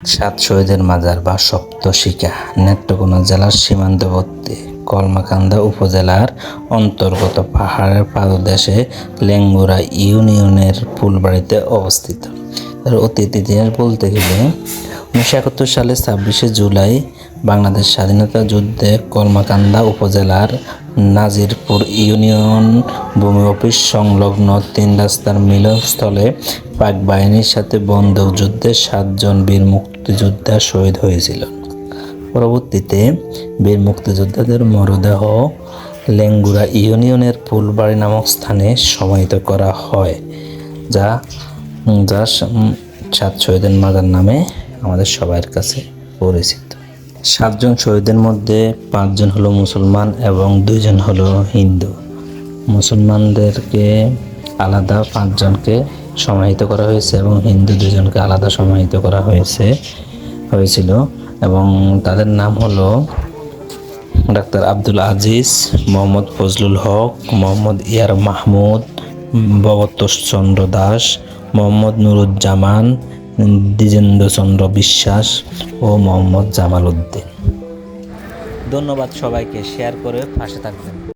সাত শহীদের মাজার বা সপ্তশিকা নেত্রকোনা জেলার সীমান্তবর্তী কলমাকান্দা উপজেলার অন্তর্গত পাহাড়ের পাদদেশে লেঙ্গুরা ইউনিয়নের ফুলবাড়িতে অবস্থিত। এর অতীত ইতিহাস বলতে গেলে উনিশশো একাত্তর সালে ছাব্বিশে জুলাই বাংলাদেশ স্বাধীনতা যুদ্ধে কলমাকান্দা উপজেলার নাজিরপুর ইউনিয়ন ভূমি অফিস সংলগ্ন তিন রাস্তার মিলনস্থলে পাক বাহিনীর সাথে বন্দুকযুদ্ধে সাতজন বীর মুক্তিযোদ্ধা শহীদ হয়েছিল। পরবর্তীতে বীর মুক্তিযোদ্ধাদের মরদেহ লেঙ্গুরা ইউনিয়নের ফুলবাড়ি নামক স্থানে সমাহিত করা হয়, যা যা সাত শহীদের মাজার নামে আমাদের সবার কাছে পরিচিত। সাতজন শহীদের মধ্যে পাঁচজন হলো মুসলমান এবং দুইজন হলো হিন্দু। মুসলমানদেরকে আলাদা পাঁচজনকে সমাহিত করা হয়েছে এবং হিন্দু দুজনকে আলাদা সমাহিত করা হয়েছে, হয়েছিল এবং তাদের নাম হলো ডাক্তার আব্দুল আজিজ, মোহাম্মদ ফজলুল হক, মোহাম্মদ ইয়ার মাহমুদ ভগতোষ চন্দ্র দাস, মোহাম্মদ নুরুজ্জামান, দ্বিজেন্দ্র চন্দ্র বিশ্বাস ও মোহাম্মদ জামাল উদ্দিন। ধন্যবাদ সবাইকে, শেয়ার করে পাশে থাকবেন।